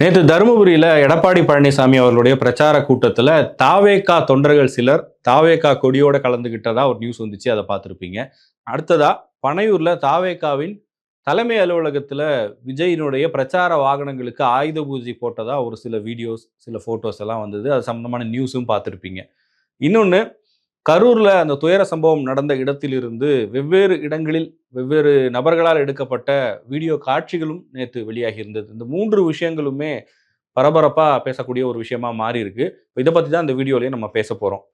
நேற்று தருமபுரியில் எடப்பாடி பழனிசாமி அவர்களுடைய பிரச்சார கூட்டத்தில் தாவேக்கா தொண்டர்கள் சிலர் தாவேக்கா கொடியோட கலந்துகிட்டதா ஒரு நியூஸ் வந்துச்சு அதை பார்த்துருப்பீங்க. அடுத்ததா பனையூரில் தாவேக்காவின் தலைமை அலுவலகத்தில் விஜயினுடைய பிரச்சார வாகனங்களுக்கு ஆயுத பூஜை போட்டதா ஒரு சில வீடியோஸ் சில ஃபோட்டோஸ் எல்லாம் வந்தது. அது சம்மந்தமான நியூஸும் பார்த்துருப்பீங்க. இன்னொன்று கரூரில் அந்த துயர சம்பவம் நடந்த இடத்திலிருந்து வெவ்வேறு இடங்களில் வெவ்வேறு நபர்களால் எடுக்கப்பட்ட வீடியோ காட்சிகளும் நேற்று வெளியாகி இருந்தது. இந்த மூன்று விஷயங்களுமே பரபரப்பாக பேசக்கூடிய ஒரு விஷயமா மாறி இருக்கு இதை பற்றி தான் இந்த வீடியோலையும் நம்ம பேச போகிறோம்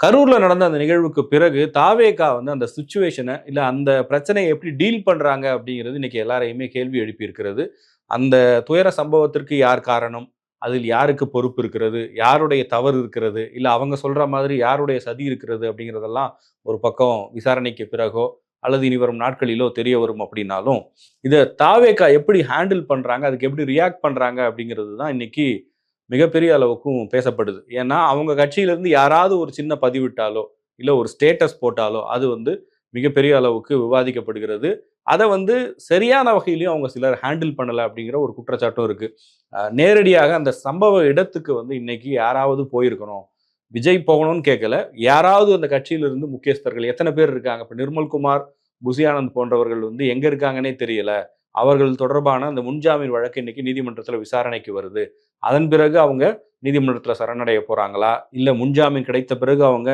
கரூரில் நடந்த அந்த நிகழ்வுக்கு பிறகு தாவேகா வந்து அந்த சுச்சுவேஷனை இல்லை அந்த பிரச்சனையை எப்படி டீல் பண்ணுறாங்க அப்படிங்கிறது இன்னைக்கு எல்லாரையுமே கேள்வி எழுப்பியிருக்கிறது. அந்த துயர சம்பவத்திற்கு யார் காரணம்? அதில் யாருக்கு பொறுப்பு இருக்கிறது? யாருடைய தவறு இருக்கிறது? இல்லை அவங்க சொல்கிற மாதிரி யாருடைய சதி இருக்கிறது அப்படிங்கிறதெல்லாம் ஒரு பக்கம் விசாரணைக்கு பிறகோ அல்லது இனி வரும் நாட்களிலோ தெரிய வரும் அப்படின்னாலும் இதை தாவேக்கா எப்படி ஹேண்டில் பண்ணுறாங்க அதுக்கு எப்படி ரியாக்ட் பண்ணுறாங்க அப்படிங்கிறது தான் இன்னைக்கு மிகப்பெரிய அளவுக்கும் பேசப்படுது. ஏன்னா அவங்க கட்சியிலேருந்து யாராவது ஒரு சின்ன பதிவிட்டாலோ இல்லை ஒரு ஸ்டேட்டஸ் போட்டாலோ அது வந்து மிகப்பெரிய அளவுக்கு விவாதிக்கப்படுகிறது. அதை வந்து சரியான வகையிலையும் அவங்க சிலர் ஹேண்டில் பண்ணலை அப்படிங்கிற ஒரு குற்றச்சாட்டும் இருக்குது நேரடியாக அந்த சம்பவ இடத்துக்கு வந்து இன்னைக்கு யாராவது போயிருக்கணும். விஜய் போகணும்னு கேட்கல யாராவது அந்த கட்சியிலிருந்து முக்கியஸ்தர்கள் எத்தனை பேர் இருக்காங்க? இப்போ நிர்மல்குமார் புசியானந்த் போன்றவர்கள் வந்து எங்கே இருக்காங்கன்னே தெரியல. அவர்கள் தொடர்பான அந்த முன்ஜாமீன் வழக்கு இன்னைக்கு நீதிமன்றத்தில் விசாரணைக்கு வருது. அதன் பிறகு அவங்க நீதிமன்றத்தில் சரணடைய போகிறாங்களா இல்லை முன்ஜாமீன் கிடைத்த பிறகு அவங்க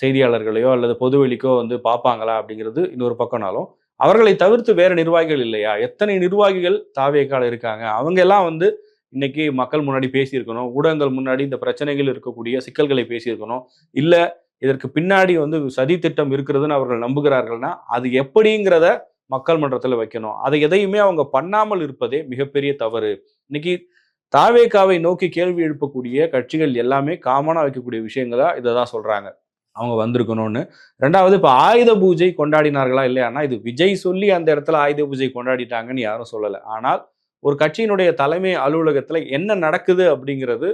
செய்தியாளர்களையோ அல்லது பொதுவெளிக்கோ வந்து பார்ப்பாங்களா? அப்படிங்கிறது இன்னொரு பக்கம்னாலும் அவர்களை தவிர்த்து வேற நிர்வாகிகள் இல்லையா? எத்தனை நிர்வாகிகள் தாவேக்கால இருக்காங்க? அவங்க எல்லாம் வந்து இன்னைக்கு மக்கள் முன்னாடி பேசியிருக்கணும். ஊடகங்கள் முன்னாடி இந்த பிரச்சனைகள் இருக்கக்கூடிய சிக்கல்களை பேசியிருக்கணும். இல்லை இதற்கு பின்னாடி வந்து சதி திட்டம் இருக்கிறதுன்னு அவர்கள் நம்புகிறார்கள்னா அது எப்படிங்கிறத மக்கள் மன்றத்தில் வைக்கணும். அதை எதையுமே அவங்க பண்ணாமல் இருப்பதே மிகப்பெரிய தவறு. இன்னைக்கு தாவேக்காவை நோக்கி கேள்வி எழுப்பக்கூடிய கட்சிகள் எல்லாமே காமனாக வைக்கக்கூடிய விஷயங்களா இதை தான் சொல்கிறாங்க அவங்க வந்திருக்கணும்னு. ரெண்டாவது இப்போ ஆயுத பூஜை கொண்டாடினார்களா இல்லையானா இது விஜய் சொல்லி அந்த இடத்துல ஆயுத பூஜை கொண்டாடிட்டாங்கன்னு யாரும் சொல்லலை. ஆனால் ஒரு கட்சியினுடைய தலைமை அலுவலகத்தில் என்ன நடக்குது அப்படிங்கிறது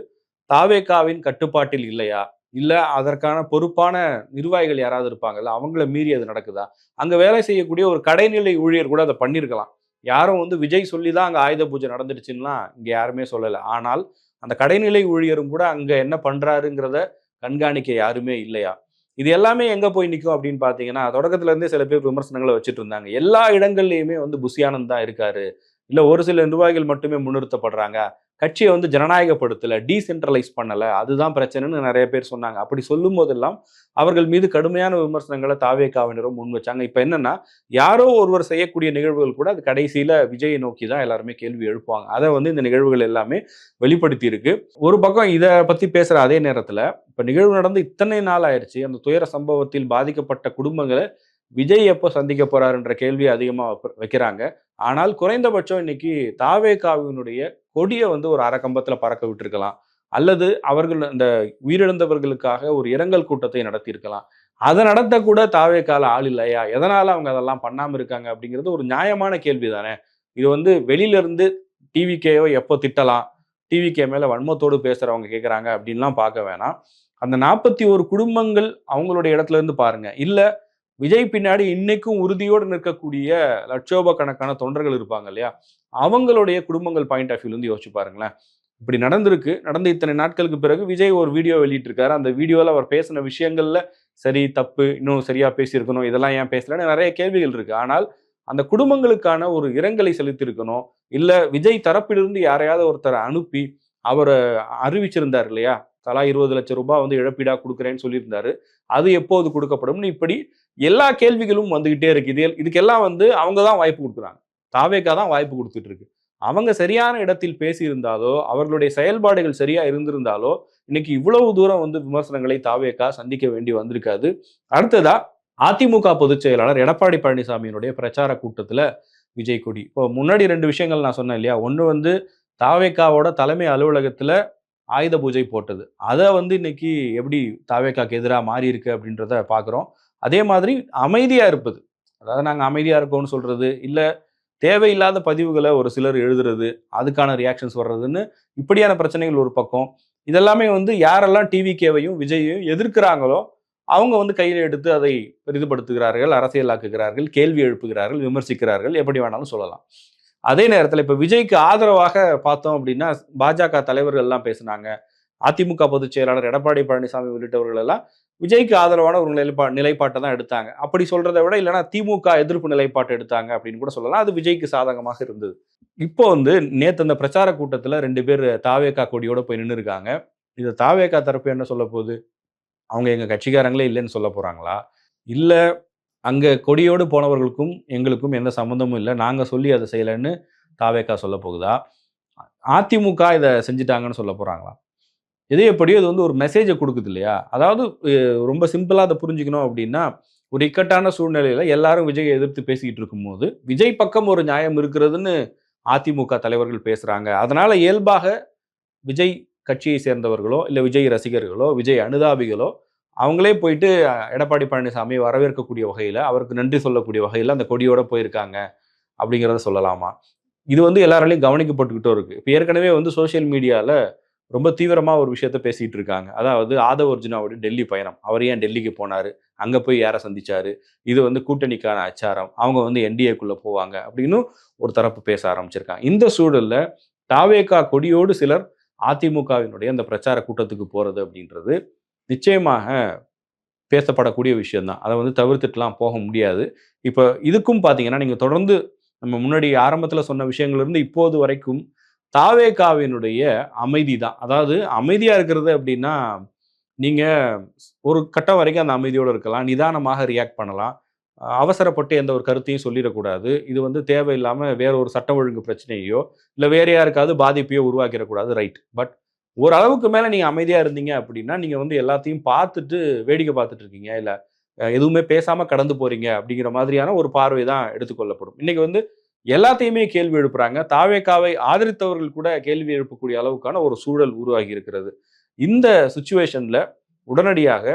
தாவேக்காவின் கட்டுப்பாட்டில் இல்லையா? இல்லை அதற்கான பொறுப்பான நிர்வாகிகள் யாராவது இருப்பாங்கல்ல அவங்கள மீறி அது நடக்குதா? அங்கே வேலை செய்யக்கூடிய ஒரு கடைநிலை ஊழியர் கூட அதை பண்ணியிருக்கலாம். யாரும் வந்து விஜய் சொல்லி தான் அங்கே ஆயுத பூஜை நடந்துடுச்சுன்னா இங்கே யாருமே சொல்லலை. ஆனால் அந்த கடைநிலை ஊழியரும் கூட அங்கே என்ன பண்ணுறாருங்கிறத கண்காணிக்க யாருமே இல்லையா? இது எல்லாமே எங்கே போய் நிற்கும் அப்படின்னு பார்த்தீங்கன்னா தொடக்கத்துலேருந்தே சில பேர் விமர்சனங்களை வச்சுட்டு இருந்தாங்க. எல்லா இடங்கள்லையுமே வந்து புசியானந்த் தான் இருக்காரு. இல்லை ஒரு சில நிர்வாகிகள் மட்டுமே முன்னிறுத்தப்படுறாங்க. கட்சியை வந்து ஜனநாயகப்படுத்தலை டீசென்ட்ரலைஸ் பண்ணலை அதுதான் பிரச்சனைன்னு நிறைய பேர் சொன்னாங்க. அப்படி சொல்லும் போதெல்லாம் அவர்கள் மீது கடுமையான விமர்சனங்களை தாவேக்காவினரும் முன் வச்சாங்க. இப்போ என்னன்னா யாரோ ஒருவர் செய்யக்கூடிய நிகழ்வுகள் கூட அது கடைசியில் விஜயை நோக்கி தான் எல்லாருமே கேள்வி எழுப்புவாங்க. அதை வந்து இந்த நிகழ்வுகள் எல்லாமே வெளிப்படுத்தி இருக்கு ஒரு பக்கம் இதை பற்றி பேசுகிற அதே நேரத்தில் இப்போ நிகழ்வு நடந்து இத்தனை நாள் ஆயிடுச்சு அந்த துயர சம்பவத்தில் பாதிக்கப்பட்ட குடும்பங்களை விஜய் எப்போ சந்திக்க போறாருன்ற கேள்வி அதிகமாக வைக்கிறாங்க. ஆனால் குறைந்தபட்சம் இன்னைக்கு தாவேகாவினுடைய கொடியை வந்து ஒரு அரக்கம்பத்தில் பறக்க விட்டுருக்கலாம். அல்லது அவர்கள் அந்த உயிரிழந்தவர்களுக்காக ஒரு இரங்கல் கூட்டத்தை நடத்தியிருக்கலாம். அதை நடத்தக்கூட கூட தாவேக்கால ஆள் இல்லையா? எதனால் அவங்க அதெல்லாம் பண்ணாமல் இருக்காங்க அப்படிங்கிறது ஒரு நியாயமான கேள்வி தானே இது வந்து வெளியிலேருந்து டிவிகேயோ எப்போ திட்டலாம்? டிவிகே மேலே வன்மத்தோடு பேசுகிறவங்க கேட்குறாங்க அப்படின்லாம் பார்க்க வேணாம். அந்த நாற்பத்தி ஒரு குடும்பங்கள் அவங்களுடைய இடத்துல இருந்து பாருங்க. இல்லை விஜய் பின்னாடி இன்னைக்கும் உறுதியோடு நிற்கக்கூடிய லட்சோபக்கணக்கான தொண்டர்கள் இருப்பாங்க இல்லையா? அவங்களுடைய குடும்பங்கள் பாயிண்ட் ஆஃப் வியூலேருந்து யோசிச்சு பாருங்களேன். இப்படி நடந்திருக்கு. நடந்த இத்தனை நாட்களுக்கு பிறகு விஜய் ஒரு வீடியோ வெளியிட்டிருக்காரு. அந்த வீடியோவில் அவர் பேசின விஷயங்கள்ல சரி தப்பு இன்னும் சரியா பேசியிருக்கணும் இதெல்லாம் ஏன் பேசலன்னு நிறைய கேள்விகள் இருக்கு. ஆனால் அந்த குடும்பங்களுக்கான ஒரு இரங்கலை செலுத்தியிருக்கணும். இல்லை விஜய் தரப்பிலிருந்து யாரையாவது ஒருத்தரை அனுப்பி அவரை அறிவிச்சிருந்தார் இல்லையா? தலா இருபது லட்சம் ரூபாய் வந்து இழப்பீடா கொடுக்குறேன்னு சொல்லியிருந்தாரு. அது எப்போது கொடுக்கப்படும்னு இப்படி எல்லா கேள்விகளும் வந்துகிட்டே இருக்கு. இது இதுக்கெல்லாம் வந்து அவங்க தான் வாய்ப்பு கொடுக்குறாங்க. தாவேக்கா தான் வாய்ப்பு கொடுத்துட்டு இருக்கு. அவங்க சரியான இடத்தில் பேசியிருந்தாலோ அவர்களுடைய செயல்பாடுகள் சரியா இருந்திருந்தாலோ இன்னைக்கு இவ்வளவு தூரம் வந்து விமர்சனங்களை தாவேக்கா சந்திக்க வேண்டி வந்திருக்காது. அடுத்ததா அதிமுக பொதுச் செயலாளர் எடப்பாடி பழனிசாமியினுடைய பிரச்சார கூட்டத்துல விஜய் கொடி. இப்போ முன்னாடி ரெண்டு விஷயங்கள் நான் சொன்னேன் இல்லையா? ஒன்று வந்து தாவேக்காவோட தலைமை அலுவலகத்துல ஆயுத பூஜை போட்டது. அதை வந்து இன்னைக்கு எப்படி தாவேக்காக்கு எதிராக மாறி இருக்கு அப்படின்றத பார்க்குறோம் அதே மாதிரி அமைதியாக இருப்பது. அதாவது நாங்கள் அமைதியாக இருக்கோம்னு சொல்கிறது இல்லை தேவையில்லாத பதிவுகளை ஒரு சிலர் எழுதுறது அதுக்கான ரியாக்ஷன்ஸ் வர்றதுன்னு இப்படியான பிரச்சனைகள் ஒரு பக்கம். இதெல்லாமே வந்து யாரெல்லாம் டிவிகேவையும் விஜயையும் எதிர்க்கிறாங்களோ அவங்க வந்து கையில் எடுத்து அதை பெரிதுபடுத்துகிறார்கள் அரசியலாக்குகிறார்கள் கேள்வி எழுப்புகிறார்கள் விமர்சிக்கிறார்கள் எப்படி வேணாலும் சொல்லலாம். அதே நேரத்தில் இப்போ விஜய்க்கு ஆதரவாக பார்த்தோம் அப்படின்னா பாஜக தலைவர்கள் எல்லாம் பேசுனாங்க. அதிமுக பொதுச் செயலாளர் எடப்பாடி பழனிசாமி உள்ளிட்டவர்கள் எல்லாம் விஜய்க்கு ஆதரவான ஒரு நிலைப்பா நிலைப்பாட்டை தான் எடுத்தாங்க. அப்படி சொல்றதை விட இல்லைன்னா திமுக எதிர்ப்பு நிலைப்பாட்டை எடுத்தாங்க அப்படின்னு கூட சொல்லலாம். அது விஜய்க்கு சாதகமாக இருந்தது. இப்போ வந்து நேற்று அந்த பிரச்சார கூட்டத்தில் ரெண்டு பேர் தாவேக்கா கொடியோட போய் நின்று இருக்காங்க இது தாவேக்கா தரப்பு என்ன சொல்ல போகுது? அவங்க எங்கள் கட்சிக்காரங்களே இல்லைன்னு சொல்ல போகிறாங்களா இல்லை அங்கே கொடியோடு போனவர்களுக்கும் எங்களுக்கும் எந்த சம்மந்தமும் இல்லை. நாங்கள் சொல்லி அதை செய்யலைன்னு தாவேக்கா சொல்ல போகுதா? அதிமுக இதை செஞ்சுட்டாங்கன்னு சொல்ல போகிறாங்களா எது எப்படியோ இது வந்து ஒரு மெசேஜை கொடுக்குது இல்லையா? அதாவது ரொம்ப சிம்பிளாக அதை புரிஞ்சுக்கணும் அப்படின்னா ஒரு இக்கட்டான சூழ்நிலையில் எல்லாரும் விஜயை எதிர்த்து பேசிக்கிட்டு இருக்கும்போது விஜய் பக்கம் ஒரு நியாயம் இருக்கிறதுன்னு அதிமுக தலைவர்கள் பேசுகிறாங்க அதனால் இயல்பாக விஜய் கட்சியை சேர்ந்தவர்களோ இல்லை விஜய் ரசிகர்களோ விஜய் அனுதாபிகளோ அவங்களே போயிட்டு எடப்பாடி பழனிசாமி வரவேற்கக்கூடிய வகையில் அவருக்கு நன்றி சொல்லக்கூடிய வகையில் அந்த கொடியோடு போயிருக்காங்க அப்படிங்கிறத சொல்லலாமா? இது வந்து எல்லாராலையும் கவனிக்கப்பட்டுக்கிட்டும் இருக்குது இப்போ ஏற்கனவே வந்து சோசியல் மீடியாவில் ரொம்ப தீவிரமாக ஒரு விஷயத்த பேசிகிட்டு இருக்காங்க. அதாவது ஆதவ அர்ஜுனாவுடைய டெல்லி பயணம். அவர் ஏன் டெல்லிக்கு போனார்? அங்கே போய் யாரை சந்திச்சாரு? இது வந்து கூட்டணிக்கான அச்சாரம். அவங்க வந்து என்டிஏக்குள்ளே போவாங்க அப்படின்னு ஒரு தரப்பு பேச ஆரம்பிச்சிருக்காங்க. இந்த சூழலில் தாவேக்கா கொடியோடு சிலர் அதிமுகவினுடைய அந்த பிரச்சார கூட்டத்துக்கு போகிறது அப்படின்றது நிச்சயமாக பேசப்படக்கூடிய விஷயந்தான் அதை வந்து தவிர்த்துட்டுலாம் போக முடியாது. இப்போ இதுக்கும் பார்த்தீங்கன்னா நீங்கள் தொடர்ந்து நம்ம முன்னாடி ஆரம்பத்தில் சொன்ன விஷயங்கள்லேருந்து இப்போது வரைக்கும் தாவேகாவினுடைய அமைதி தான் அதாவது அமைதியாக இருக்கிறது அப்படின்னா நீங்கள் ஒரு கட்டம் வரைக்கும் அந்த அமைதியோடு இருக்கலாம். நிதானமாக ரியாக்ட் பண்ணலாம். அவசரப்பட்டு எந்த ஒரு கருத்தையும் சொல்லிடக்கூடாது. இது வந்து தேவையில்லாமல் வேற ஒரு சட்டம் ஒழுங்கு பிரச்சனையோ இல்லை வேற யாருக்காவது பாதிப்பையோ உருவாக்கிடக்கூடாது. ரைட். பட் ஓரளவுக்கு மேலே நீங்கள் அமைதியாக இருந்தீங்க அப்படின்னா நீங்கள் வந்து எல்லாத்தையும் பார்த்துட்டு வேடிக்கை பார்த்துட்டு இருக்கீங்க. இல்லை எதுவுமே பேசாமல் கடந்து போகிறீங்க அப்படிங்கிற மாதிரியான ஒரு பார்வை தான் எடுத்துக்கொள்ளப்படும் இன்றைக்கி வந்து எல்லாத்தையுமே கேள்வி எழுப்புறாங்க. தாவேக்காவை ஆதரித்தவர்கள் கூட கேள்வி எழுப்பக்கூடிய அளவுக்கான ஒரு சூழல் உருவாகி இருக்கிறது. இந்த சுச்சுவேஷனில் உடனடியாக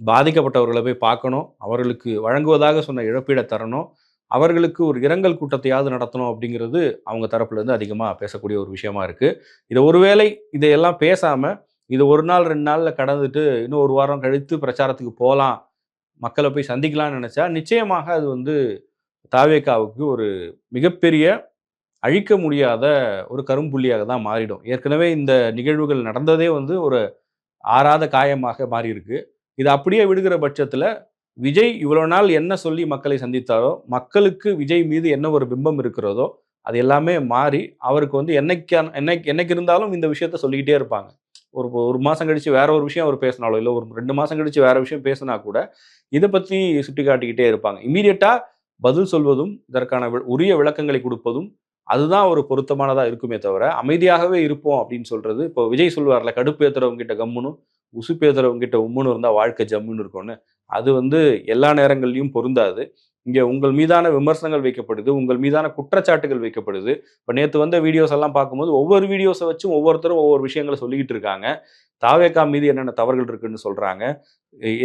பாதிக்கப்பட்டவர்களை போய் பார்க்கணும். அவர்களுக்கு வழங்குவதாக சொன்ன இழப்பீடை தரணும். அவர்களுக்கு ஒரு இரங்கல் கூட்டத்தையாவது நடத்தணும் அப்படிங்கிறது அவங்க தரப்புலேருந்து அதிகமாக பேசக்கூடிய ஒரு விஷயமா இருக்குது இதை ஒருவேளை இதையெல்லாம் பேசாமல் இது ஒரு நாள் ரெண்டு நாளில் கடந்துட்டு இன்னும் ஒரு வாரம் கழித்து பிரச்சாரத்துக்கு போகலாம் மக்களை போய் சந்திக்கலாம்னு நினச்சா நிச்சயமாக அது வந்து தாவேக்காவுக்கு ஒரு மிகப்பெரிய அழிக்க முடியாத ஒரு கரும்புள்ளியாக தான் மாறிடும். ஏற்கனவே இந்த நிகழ்வுகள் நடந்ததே வந்து ஒரு ஆறாத காயமாக மாறியிருக்கு. இது அப்படியே விடுகிற பட்சத்தில் விஜய் இவ்வளோ நாள் என்ன சொல்லி மக்களை சந்தித்தாரோ மக்களுக்கு விஜய் மீது என்ன ஒரு பிம்பம் இருக்கிறதோ அது எல்லாமே மாறி அவருக்கு வந்து என்னைக்கு என்னைக்கு என்னைக்கு இருந்தாலும் இந்த விஷயத்த சொல்லிக்கிட்டே இருப்பாங்க. ஒரு ஒரு மாதம் கழித்து வேற ஒரு விஷயம் அவர் பேசினாலோ இல்லை ஒரு ரெண்டு மாதம் கழித்து வேற விஷயம் பேசினா கூட இதை பற்றி சுட்டி காட்டிக்கிட்டே இருப்பாங்க. இமீடியட்டாக பதில் சொல்வதும் இதற்கான உரிய விளக்கங்களை கொடுப்பதும் அதுதான் ஒரு பொருத்தமானதாக இருக்குமே தவிர அமைதியாகவே இருப்போம் அப்படின்னு சொல்றது இப்போ விஜய் சொல்வார்ல கடுப்பு ஏத்துறவங்க கிட்ட கம்முனும் உசுப்பேத்துறவங்க கிட்ட உம்முன்னு இருந்தால் வாழ்க்கை ஜம்முன்னு இருக்கும்னு. அது வந்து எல்லா நேரங்கள்லையும் பொருந்தாது. இங்கே உங்கள் மீதான விமர்சனங்கள் வைக்கப்படுது உங்கள் மீதான குற்றச்சாட்டுகள் வைக்கப்படுது. இப்போ நேற்று வந்த வீடியோஸ் எல்லாம் பார்க்கும்போது ஒவ்வொரு வீடியோஸை வச்சும் ஒவ்வொருத்தரும் ஒவ்வொரு விஷயங்களை சொல்லிக்கிட்டு இருக்காங்க. தாவேக்கா மீது என்னென்ன தவறுகள் இருக்குன்னு சொல்கிறாங்க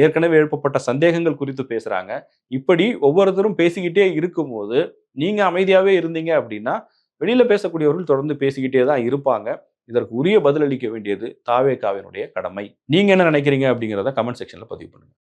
ஏற்கனவே எழுப்பப்பட்ட சந்தேகங்கள் குறித்து பேசுகிறாங்க இப்படி ஒவ்வொருத்தரும் பேசிக்கிட்டே இருக்கும்போது நீங்கள் அமைதியாகவே இருந்தீங்க அப்படின்னா வெளியில் பேசக்கூடியவர்கள் தொடர்ந்து பேசிக்கிட்டே தான் இருப்பாங்க. இதற்கு உரிய பதிலளிக்க வேண்டியது தாவேக்காவினுடைய கடமை. நீங்கள் என்ன நினைக்கிறீங்க அப்படிங்கிறத கமெண்ட் செக்ஷனில் பதிவு பண்ணுங்கள்